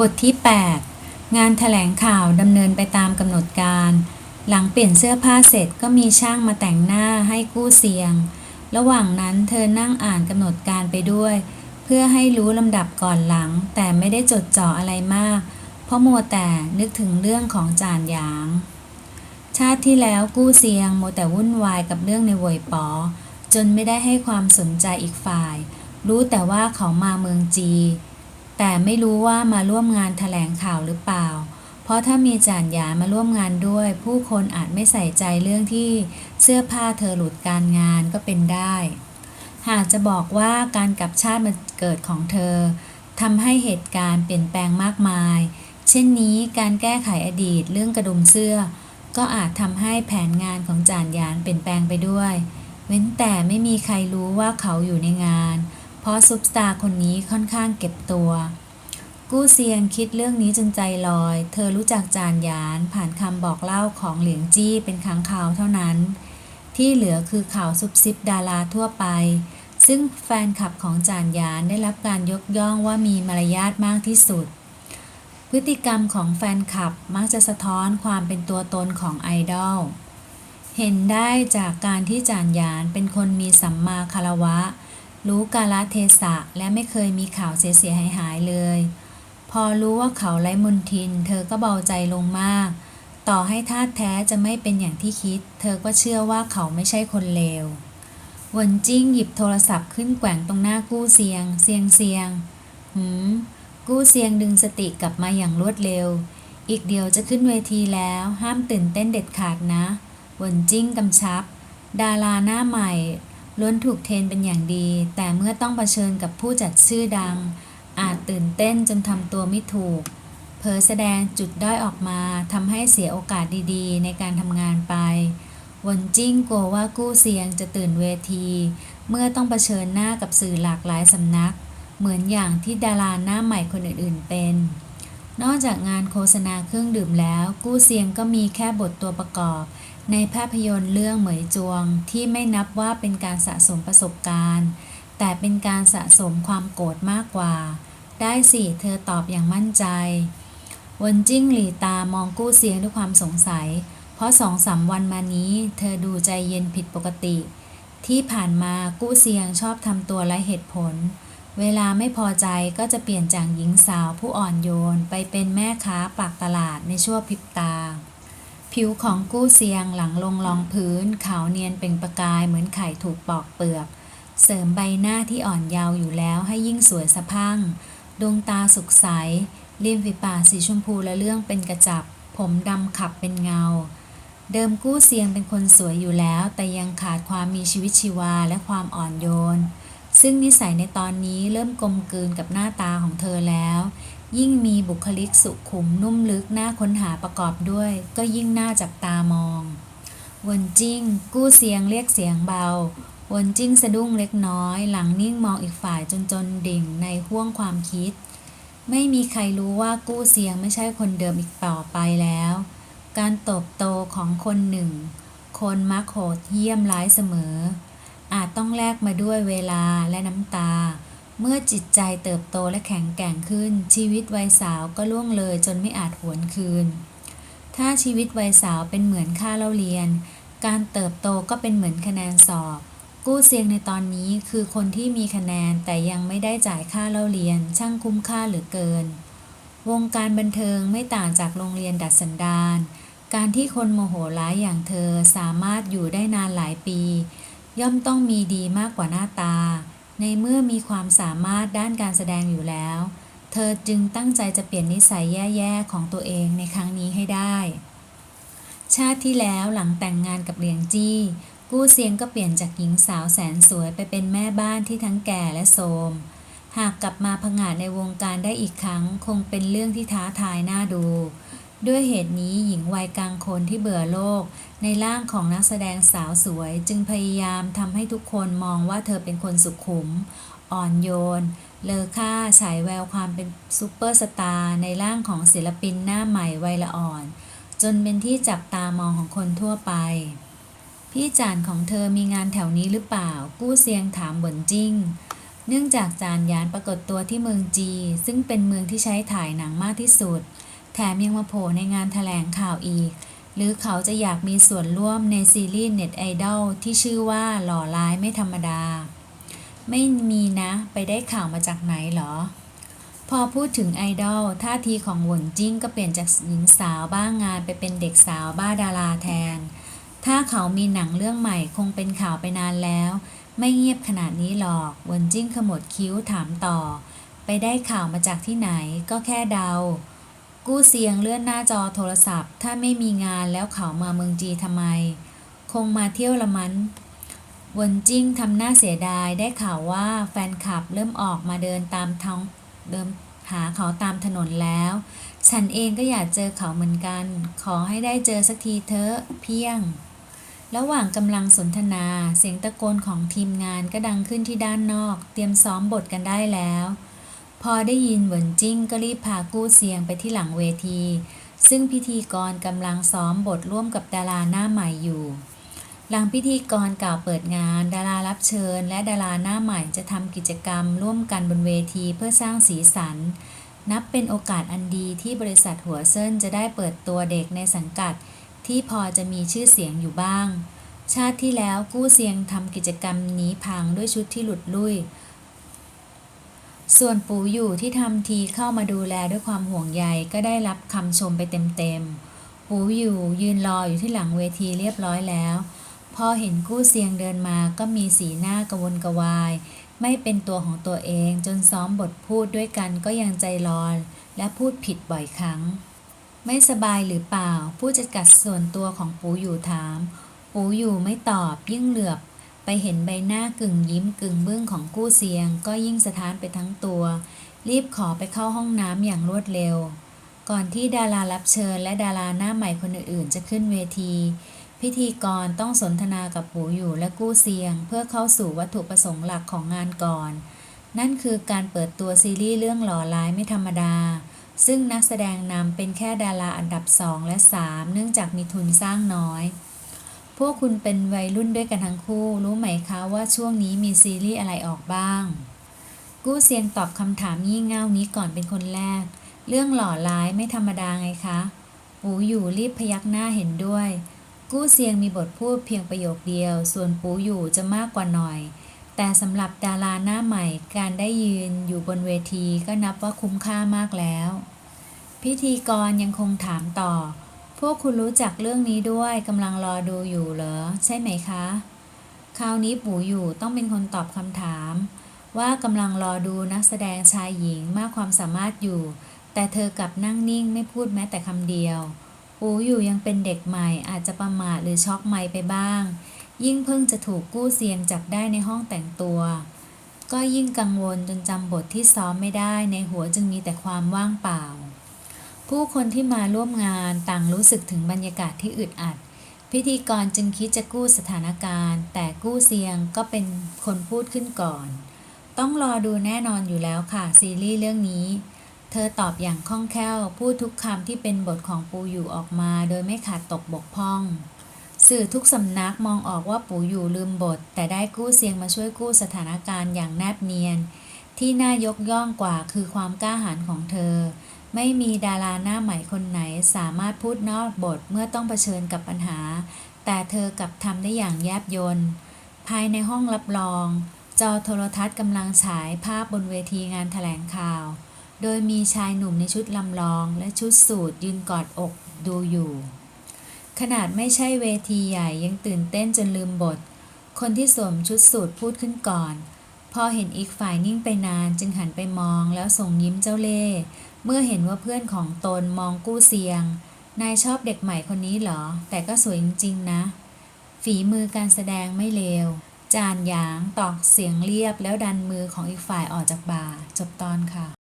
บทที่ 8 งานแถลงข่าวดำเนินไปตามกำหนดการ หลังเปลี่ยนเสื้อผ้าเสร็จก็มีช่างมาแต่งหน้าให้กู้เสียง ระหว่างนั้นเธอนั่งอ่านกำหนดการไปด้วย เพื่อให้รู้ลำดับก่อนหลัง แต่ไม่ได้จดจ่ออะไรมาก เพราะมัวแต่นึกถึงเรื่องของจานหยาง ชาติที่แล้วกู้เซียงโมวแต่วุ่นวายกับเรื่องในเวยป๋อจนไม่ได้ให้ความสนใจอีกฝ่าย รู้แต่ว่าเขามาเมืองจี แต่ไม่รู้ว่ามาร่วมงานแถลงข่าวหรือเปล่า เพราะถ้ามีจานหยามาร่วมงานด้วย ผู้คนอาจไม่ใส่ใจเรื่องที่เสื้อผ้าเธอหลุดการงานก็เป็นได้ หากจะบอกว่าการกลับชาติมาเกิดของเธอทำให้เหตุการณ์เปลี่ยนแปลงมากมาย เช่นนี้การแก้ไขอดีตเรื่องกระดุมเสื้อ ก็อาจทำให้แผนงานของจานยานเปลี่ยนแปลงไปด้วย เว้นแต่ไม่มีใครรู้ว่าเขาอยู่ในงาน เพราะซุปตาร์คนนี้ค่อนข้างเก็บตัว กู้เซียงคิดเรื่องนี้จนใจลอย เธอรู้จักจานยานผ่านคำบอกเล่าของเหลียงจี้เป็นครั้งคราวเท่านั้น ที่เหลือคือข่าวซุบซิบดาราทั่วไป ซึ่งแฟนคลับของจานยานได้รับการยกย่องว่ามีมารยาทมากที่สุด พฤติกรรมของแฟนคลับมักจะสะท้อนความเป็นตัวตนของไอดอลเห็นได้จากการที่จานยานเป็นคนมีสัมมาคารวะ รู้กาลเทศะและไม่เคยมีข่าวเสียหายหายๆเลย พอรู้ว่าเขาไร้มนทิน เธอก็เบาใจลงมาก ต่อให้ท่าตุแท้จะไม่เป็นอย่างที่คิด เธอก็เชื่อว่าเขาไม่ใช่คนเลววนจิ้งหยิบโทรศัพท์ขึ้นแกว่งตรงหน้ากู้เซียง เซียงเซียงหืมกู้เซียงดึงสติกลับมาอย่างรวดเร็ว อีกเดียวจะขึ้นเวทีแล้วห้ามตื่นเต้นเด็ดขาดนะวนจิ้งกำชับ ดาราหน้าใหม่ ล้วนถูกเทรนเป็นอย่างดี แต่เมื่อต้องเผชิญกับผู้จัดชื่อดัง อาจตื่นเต้นจนทำตัวไม่ถูก เผลอแสดงจุดด้อยออกมาทำให้เสียโอกาสดีๆ ในการทำงานไปวนจิ้งกลัวว่ากู้เซียงจะตื่นเวที เมื่อต้องเผชิญหน้ากับสื่อหลากหลายสำนัก เหมือนอย่างที่ดาราหน้าใหม่คนอื่นๆเป็น นอกจากงานโฆษณาเครื่องดื่มแล้ว กู้เซียงก็มีแค่บทตัวประกอบ ในภาพยนตร์เรื่องเหมยจวงที่ไม่นับว่าเป็นการสะสมประสบการณ์ แต่เป็นการสะสมความโกรธมากกว่า ได้สิเธอตอบอย่างมั่นใจวนจิ้งหลีตามองกู้เซียงด้วยความสงสัย เพราะสองสามวันมานี้เธอดูใจเย็นผิดปกติ ที่ผ่านมากู้เซียงชอบทำตัวไร้เหตุผล เวลาไม่พอใจก็จะเปลี่ยนจากหญิงสาวผู้อ่อนโยนไปเป็นแม่ค้าปากตลาดในชั่วพริบตา ผิวของกู้เซียงหลังลงรองพื้น ขาวเนียนเป็นประกายเหมือนไข่ถูกปอกเปลือก เสริมใบหน้าที่อ่อนเยาว์อยู่แล้วให้ยิ่งสวยสะพั่ง ดวงตาสุขใสริมฝีปากสีชมพูและเรื่องเป็นกระจับ ผมดำขับเป็นเงา เดิมกู้เซียงเป็นคนสวยอยู่แล้ว แต่ยังขาดความมีชีวิตชีวาและความอ่อนโยน ซึ่งนิสัยในตอนนี้เริ่มกลมกลืนกับหน้าตาของเธอแล้ว ยิ่งมีบุคลิกสุขุมนุ่มลึกน่าค้นหาประกอบด้วย ก็ยิ่งน่าจับตามองวนจิ้ง กู้เสียงเรียกเสียงเบาวนจิ้งสะดุ้งเล็กน้อย หลังนิ่งมองอีกฝ่ายจนจนดิ่งในห้วงความคิด ไม่มีใครรู้ว่ากู้เสียงไม่ใช่คนเดิมอีกต่อไปแล้ว การเติบโตของคนหนึ่ง คนมักโหดเยี่ยมร้ายเสมอ อาจต้องแลกมาด้วยเวลาและน้ำตา เมื่อจิตใจเติบโตและแข็งแกร่งขึ้น ชีวิตวัยสาวก็ล่วงเลยจนไม่อาจหวนคืน ถ้าชีวิตวัยสาวเป็นเหมือนค่าเล่าเรียน การเติบโตก็เป็นเหมือนคะแนนสอบ กู้เซียงในตอนนี้คือคนที่มีคะแนนแต่ยังไม่ได้จ่ายค่าเล่าเรียน ช่างคุ้มค่าเหลือเกิน วงการบันเทิงไม่ต่างจากโรงเรียนดัดสันดานการที่คนโมโหร้ายอย่างเธอสามารถอยู่ได้นานหลายปี ย่อมต้องมีดีมากกว่าหน้าตา ในเมื่อมีความสามารถด้านการแสดงอยู่แล้ว เธอจึงตั้งใจจะเปลี่ยนนิสัยแย่ๆของตัวเองในครั้งนี้ให้ได้ ชาติที่แล้วหลังแต่งงานกับเหลียงจี้ กู้เซียงก็เปลี่ยนจากหญิงสาวแสนสวยไปเป็นแม่บ้านที่ทั้งแก่และโทรมหากกลับมาผงาดในวงการได้อีกครั้ง คงเป็นเรื่องที่ท้าทายน่าดู ด้วยเหตุนี้หญิงวัยกลางคนที่เบื่อโลก ในร่างของนักแสดงสาวสวยจึงพยายามทำให้ทุกคนมองว่าเธอเป็นคนสุขุม อ่อนโยน เลอค่าฉายแววความเป็นซูเปอร์สตาร์ในร่างของศิลปินหน้าใหม่วัยละอ่อน จนเป็นที่จับตามองของคนทั่วไป พี่จานของเธอมีงานแถวนี้หรือเปล่า กู้เซียงถามบนจิ้งเนื่องจากจานยานปรากฏตัวที่เมืองจี ซึ่งเป็นเมืองที่ใช้ถ่ายหนังมากที่สุด แถมยังมาโผล่ในงานแถลงข่าวอีก หรือเขาจะอยากมีส่วนร่วมในซีรีส์เน็ตไอดอลที่ชื่อว่าหล่อร้ายไม่ธรรมดา ไม่มีนะ ไปได้ข่าวมาจากไหนหรอ พอพูดถึงไอดอลท่าทีของหวนจิ้งก็เปลี่ยนจากหญิงสาวบ้างงานไปเป็นเด็กสาวบ้าดาราแทน ถ้าเขามีหนังเรื่องใหม่คงเป็นข่าวไปนานแล้ว ไม่เงียบขนาดนี้หรอกหวนจิ้งขมวดคิ้วถามต่อ ไปได้ข่าวมาจากที่ไหนก็แค่เดา กู้เสียงเลื่อนหน้าจอโทรศัพท์ ถ้าไม่มีงานแล้วเขามาเมืองจีทำไม คงมาเที่ยวละมันวนจิ้งทำหน้าเสียดายได้ข่าวว่าแฟนคลับเริ่มออกมาเดินตามท้องเดินหาเขาตามถนนแล้ว ฉันเองก็อยากเจอเขาเหมือนกัน ขอให้ได้เจอสักทีเถอะเพียง ระหว่างกำลังสนทนาเสียงตะโกนของทีมงานก็ดังขึ้นที่ด้านนอก เตรียมซ้อมบทกันได้แล้ว พอได้ยินเหวินจิ้งก็รีบพากู้เซียงไปที่หลังเวที ซึ่งพิธีกรกำลังซ้อมบทร่วมกับดาราหน้าใหม่อยู่ หลังพิธีกรกล่าวเปิดงาน ดารารับเชิญ และดาราหน้าใหม่จะทำกิจกรรมร่วมกันบนเวทีเพื่อสร้างสีสัน นับเป็นโอกาสอันดีที่บริษัทหัวเซินจะได้เปิดตัวเด็กในสังกัด ที่พอจะมีชื่อเสียงอยู่บ้าง ชาติที่แล้วกู้เซียงทำกิจกรรมนี้พังด้วยชุดที่หลุดลุ่ย ส่วนปูอยู่ที่ทำทีเข้ามาดูแลด้วยความห่วงใยก็ได้รับคำชมไปเต็มๆ ปูอยู่ยืนรออยู่ที่หลังเวทีเรียบร้อยแล้ว พอเห็นกู้เซียงเดินมาก็มีสีหน้ากระวนกระวาย ไม่เป็นตัวของตัวเองจนซ้อมบทพูดด้วยกันก็ยังใจร้อน และพูดผิดบ่อยครั้ง ไม่สบายหรือเปล่า ผู้จัดการส่วนตัวของปูอยู่ถาม ปูอยู่ไม่ตอบยิ่งเหลือบ ไปเห็นใบหน้ากึ่งยิ้มกึ่งบึ้งของกู้เซียง ก็ยิ่งสะท้านไปทั้งตัว รีบขอไปเข้าห้องน้ำอย่างรวดเร็ว ก่อนที่ดารารับเชิญและดาราหน้าใหม่คนอื่นๆ จะขึ้นเวที พิธีกรต้องสนทนากับปูอยู่และกู้เซียง เพื่อเข้าสู่วัตถุประสงค์หลักของงานก่อน นั่นคือการเปิดตัวซีรีส์เรื่องหล่อร้ายไม่ธรรมดาซึ่งนักแสดงนำเป็นแค่ดาราอันดับ 2 และ 3 เนื่องจากมีทุนสร้างน้อย พวกคุณเป็นวัยรุ่นด้วยกันทั้งคู่ รู้ไหมคะว่าช่วงนี้มีซีรีส์อะไรออกบ้าง กู้เซียงตอบคำถามยี่เง่านี้ก่อนเป็นคนแรก เรื่องหล่อร้ายไม่ธรรมดาไงคะปูอยู่รีบพยักหน้าเห็นด้วย กู้เซียงมีบทพูดเพียงประโยคเดียว ส่วนปูอยู่จะมากกว่าหน่อย แต่สำหรับดาราหน้าใหม่การได้ยืนอยู่บนเวทีก็นับว่าคุ้มค่ามากแล้ว พิธีกรยังคงถามต่อ พวกคุณรู้จักเรื่องนี้ด้วยกำลังรอดูอยู่เหรอ ใช่ไหมคะ คราวนี้ปู่อยู่ต้องเป็นคนตอบคำถาม ว่ากำลังรอดูนักแสดงชายหญิงมากความสามารถอยู่ แต่เธอกลับนั่งนิ่งไม่พูดแม้แต่คำเดียว ปู่อยู่ยังเป็นเด็กใหม่อาจจะประมาทหรือช็อกไม่ไปบ้าง ยิ่งเพิ่งจะถูกกู้เซียงจับได้ในห้องแต่งตัว ก็ยิ่งกังวลจนจำบทที่ซ้อมไม่ได้ในหัวจึงมีแต่ความว่างเปล่า ผู้คนที่มาร่วมงานต่างรู้สึกถึงบรรยากาศที่อึดอัด พิธีกรจึงคิดจะกู้สถานการณ์ แต่กู้เซียงก็เป็นคนพูดขึ้นก่อน ต้องรอดูแน่นอนอยู่แล้วค่ะ ซีรีส์เรื่องนี้ เธอตอบอย่างคล่องแคล่ว พูดทุกคำที่เป็นบทของปูอยู่ออกมา โดยไม่ขาดตกบกพร่องสื่อทุกสำนักมองออกว่าปูอยู่ลืมบท แต่ได้กู้เซียงมาช่วยกู้สถานการณ์อย่างแนบเนียน ที่น่ายกย่องกว่าคือความกล้าหาญของเธอ ไม่มีดาราหน้าใหม่คนไหนสามารถพูดนอกบทเมื่อต้องเผชิญกับปัญหา แต่เธอกลับทำได้อย่างแยบยลภายในห้องรับรอง จอโทรทัศน์กำลังฉายภาพบนเวทีงานแถลงข่าว โดยมีชายหนุ่มในชุดลำลองและชุดสูทยืนกอดอกดูอยู่ ขนาดไม่ใช่เวทีใหญ่ยังตื่นเต้นจนลืมบท คนที่สวมชุดสูทพูดขึ้นก่อน พอเห็นอีกฝ่ายนิ่งไปนานจึงหันไปมองแล้วส่งยิ้มเจ้าเล่ห์เมื่อเห็นว่าเพื่อนของตนมองกู้เซียง นายชอบเด็กใหม่คนนี้เหรอ แต่ก็สวยจริงๆนะ ฝีมือการแสดงไม่เลว จานหยางตอกเสียงเรียบแล้วดันมือของอีกฝ่ายออกจากบ่า จบตอนค่ะ